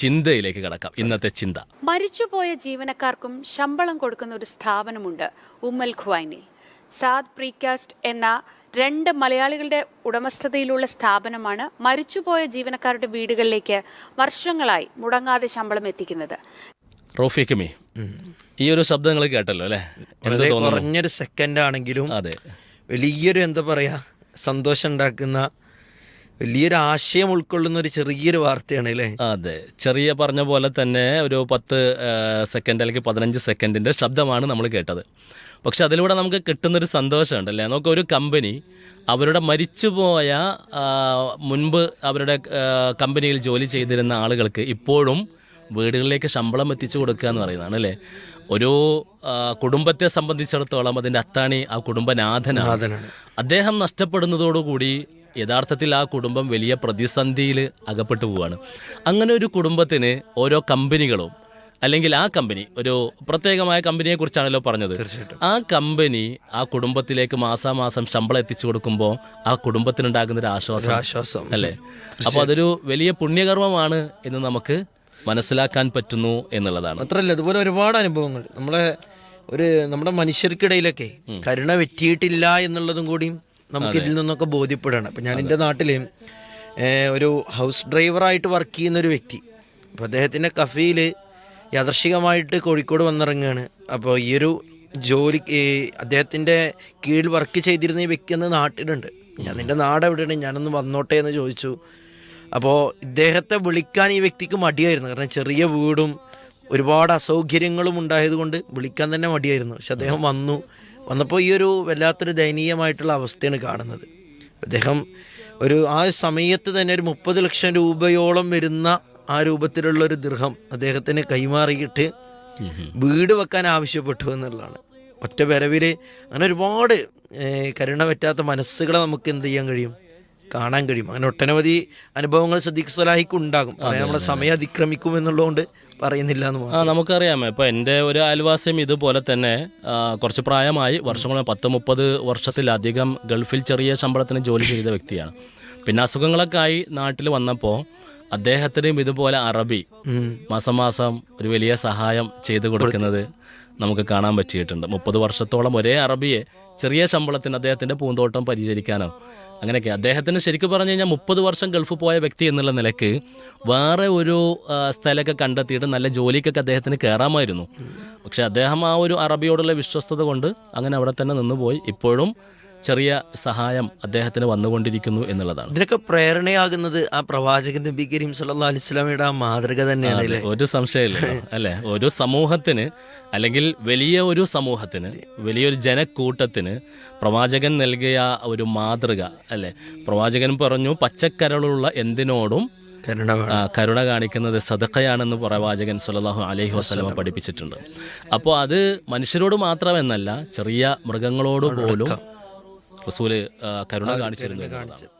ചിന്തയിലേക്ക് കടക്കാം. ഇന്നത്തെ ചിന്ത. മരിച്ചുപോയ ജീവനക്കാർക്കും ശമ്പളം കൊടുക്കുന്ന ഒരു സ്ഥാപനമുണ്ട് ഉമ്മൽ ഖുവൈനിൽ സാദ് പ്രീകാസ്റ്റ് എന്ന രണ്ട് മലയാളികളുടെ ഉടമസ്ഥതയിലുള്ള സ്ഥാപനമാണ് മരിച്ചുപോയ ജീവനക്കാരുടെ വീടുകളിലേക്ക് വർഷങ്ങളായി മുടങ്ങാതെ ശമ്പളം എത്തിക്കുന്നത്. റോഫിക്കുമി ഈ ഒരു ശബ്ദങ്ങൾ നിങ്ങൾ കേട്ടല്ലോ അല്ലേ? വളരെ കുറഞ്ഞൊരു സെക്കൻഡ് ആണെങ്കിലും അതെ. വലിയൊരു എന്താ പറയാ സന്തോഷം ഉണ്ടാക്കുന്ന വലിയൊരു ആശയം ഉൾക്കൊള്ളുന്ന ഒരു ചെറിയൊരു വാർത്തയാണ് അല്ലേ അതെ. ചെറിയ പറഞ്ഞ പോലെ തന്നെ ഒരു പത്ത് സെക്കൻഡ് അല്ലെങ്കിൽ പതിനഞ്ച് സെക്കൻഡിന്റെ ശബ്ദമാണ് നമ്മൾ കേട്ടത്. പക്ഷെ അതിലൂടെ നമുക്ക് കിട്ടുന്നൊരു സന്തോഷമുണ്ടല്ലേ? നമുക്ക് ഒരു കമ്പനി അവരുടെ മരിച്ചുപോയ മുൻപ് അവരുടെ കമ്പനിയിൽ ജോലി ചെയ്തിരുന്ന ആളുകൾക്ക് ഇപ്പോഴും വീടുകളിലേക്ക് ശമ്പളം എത്തിച്ചു കൊടുക്കുക എന്ന് പറയുന്നതാണ് അല്ലേ? ഒരു കുടുംബത്തെ സംബന്ധിച്ചിടത്തോളം അതിന്റെ അത്താണി ആ കുടുംബനാഥനാണ്. നാഥനാണ്. അദ്ദേഹം നഷ്ടപ്പെടുന്നതോടുകൂടി യഥാർത്ഥത്തിൽ ആ കുടുംബം വലിയ പ്രതിസന്ധിയിൽ അകപ്പെട്ടു പോവുകയാണ് അങ്ങനെ ഒരു കുടുംബത്തിന് ഓരോ കമ്പനികളും അല്ലെങ്കിൽ ആ കമ്പനി ഒരു പ്രത്യേകമായ കമ്പനിയെ കുറിച്ചാണല്ലോ പറഞ്ഞത്. ആ കമ്പനി ആ കുടുംബത്തിലേക്ക് മാസാമാസം ശമ്പളം എത്തിച്ചു കൊടുക്കുമ്പോൾ ആ കുടുംബത്തിനുണ്ടാകുന്ന ഒരു ആശ്വാസം ആശ്വാസം. അല്ലേ? അപ്പോൾ അതൊരു വലിയ പുണ്യകർമ്മമാണ് എന്ന് നമുക്ക് മനസ്സിലാക്കാൻ പറ്റുന്നു എന്നുള്ളതാണ്. അത്രല്ല അതുപോലെ ഒരുപാട് അനുഭവങ്ങൾ. നമ്മളെ ഒരു നമ്മുടെ മനുഷ്യർക്കിടയിലൊക്കെ കരുണ വെറ്റിയിട്ടില്ല എന്നുള്ളതും കൂടിയും നമുക്ക് ഇതിൽ നിന്നൊക്കെ ബോധ്യപ്പെടണം അപ്പം ഞാൻ എന്റെ നാട്ടിൽ ഒരു ഹൗസ് ഡ്രൈവറായിട്ട് വർക്ക് ചെയ്യുന്ന ഒരു വ്യക്തി. അപ്പോൾ അദ്ദേഹത്തിന്റെ കഫയിൽ യാദർശികമായിട്ട് കോഴിക്കോട് വന്നിറങ്ങുകയാണ്. അപ്പോൾ ഈ ഒരു ജോലി അദ്ദേഹത്തിന്റെ കീഴിൽ വർക്ക് ചെയ്തിരുന്ന ഈ വ്യക്തി അന്ന് നാട്ടിലുണ്ട്. ഞാൻ നിന്റെ നാട് എവിടെയാണ്? ഞാനൊന്ന് വന്നോട്ടെ എന്ന് ചോദിച്ചു. അപ്പോൾ ഇദ്ദേഹത്തെ വിളിക്കാൻ ഈ വ്യക്തിക്ക് മടിയായിരുന്നു. കാരണം ചെറിയ വീടും ഒരുപാട് അസൗകര്യങ്ങളും ഉണ്ടായതുകൊണ്ട് വിളിക്കാൻ തന്നെ മടിയായിരുന്നു. പക്ഷെ അദ്ദേഹം വന്നു. വന്നപ്പോൾ ഈ ഒരു വല്ലാത്തൊരു ദയനീയമായിട്ടുള്ള അവസ്ഥയാണ് കാണുന്നത്. അദ്ദേഹം ഒരു ആ സമയത്ത് തന്നെ ഒരു മുപ്പത് ലക്ഷം രൂപയോളം വരുന്ന ആ രൂപത്തിലുള്ള ഒരു ദൃഹം അദ്ദേഹത്തിന് കൈമാറിയിട്ട് വീട് വെക്കാൻ ആവശ്യപ്പെട്ടു എന്നുള്ളതാണ്. ഒറ്റ വരവിൽ അങ്ങനെ ഒരുപാട് കരുണ പറ്റാത്ത മനസ്സുകളെ നമുക്ക് എന്ത് ചെയ്യാൻ കഴിയും? കാണാൻ കഴിയും. അങ്ങനെ ഒട്ടനവധി അനുഭവങ്ങൾ സദീഖ് സ്വലാഹിക്ക് ഉണ്ടാകും. പറയാൻ നമ്മളെ സമയം അതിക്രമിക്കും എന്നുള്ളതുകൊണ്ട് പറയുന്നില്ല എന്ന് ആ നമുക്കറിയാം ഇപ്പോൾ എന്റെ ഒരു അയൽവാസിയും ഇതുപോലെ തന്നെ കുറച്ച് പ്രായമായി വർഷങ്ങളും പത്ത് മുപ്പത് വർഷത്തിലധികം ഗൾഫിൽ ചെറിയ ശമ്പളത്തിന് ജോലി ചെയ്ത വ്യക്തിയാണ്. പിന്നെ അസുഖങ്ങളൊക്കെ ആയി നാട്ടിൽ വന്നപ്പോൾ അദ്ദേഹത്തിനും ഇതുപോലെ അറബി മാസം മാസം ഒരു വലിയ സഹായം ചെയ്തു കൊടുക്കുന്നത് നമുക്ക് കാണാൻ പറ്റിയിട്ടുണ്ട്. മുപ്പത് വർഷത്തോളം ഒരേ അറബിയെ ചെറിയ ശമ്പളത്തിന് അദ്ദേഹത്തിന്റെ പൂന്തോട്ടം പരിചരിക്കാനോ അങ്ങനെയൊക്കെ. അദ്ദേഹത്തിന് ശരിക്കും പറഞ്ഞു കഴിഞ്ഞാൽ മുപ്പത് വർഷം ഗൾഫ് പോയ വ്യക്തി എന്നുള്ള നിലയ്ക്ക് വേറെ ഒരു സ്ഥലമൊക്കെ കണ്ടെത്തിയിട്ട് നല്ല ജോലിക്കൊക്കെ അദ്ദേഹത്തിന് കയറാമായിരുന്നു പക്ഷെ അദ്ദേഹം ആ ഒരു അറബിയോടുള്ള വിശ്വസ്തത കൊണ്ട് അങ്ങനെ അവിടെ തന്നെ നിന്നുപോയി ഇപ്പോഴും ചെറിയ സഹായം അദ്ദേഹത്തിന് വന്നുകൊണ്ടിരിക്കുന്നു എന്നുള്ളതാണ്. ഇതിനൊക്കെ പ്രേരണയാകുന്നത് ആ പ്രവാചകൻ നബി കരീം സല്ലാ അലിസ്ലാമിയുടെ ആ മാതൃക തന്നെയാണ് ഒരു സംശയമില്ല. അല്ലെ? ഒരു സമൂഹത്തിന് അല്ലെങ്കിൽ വലിയ ഒരു സമൂഹത്തിന് വലിയൊരു ജനക്കൂട്ടത്തിന് പ്രവാചകൻ നൽകിയ ഒരു മാതൃക അല്ലെ? പ്രവാചകൻ പറഞ്ഞു പച്ചക്കരളുള്ള എന്തിനോടും കരുണ കാണിക്കുന്നത് സദക്കയാണെന്ന് പ്രവാചകൻ സല്ലല്ലാഹു അലഹി വസ്ലമ പഠിപ്പിച്ചിട്ടുണ്ട്. അപ്പോൾ അത് മനുഷ്യരോട് മാത്രമെന്നല്ല ചെറിയ മൃഗങ്ങളോട് പോലും റസൂൽ കരുണ കാണിച്ചിരുന്നു എന്നുള്ളതാണ്.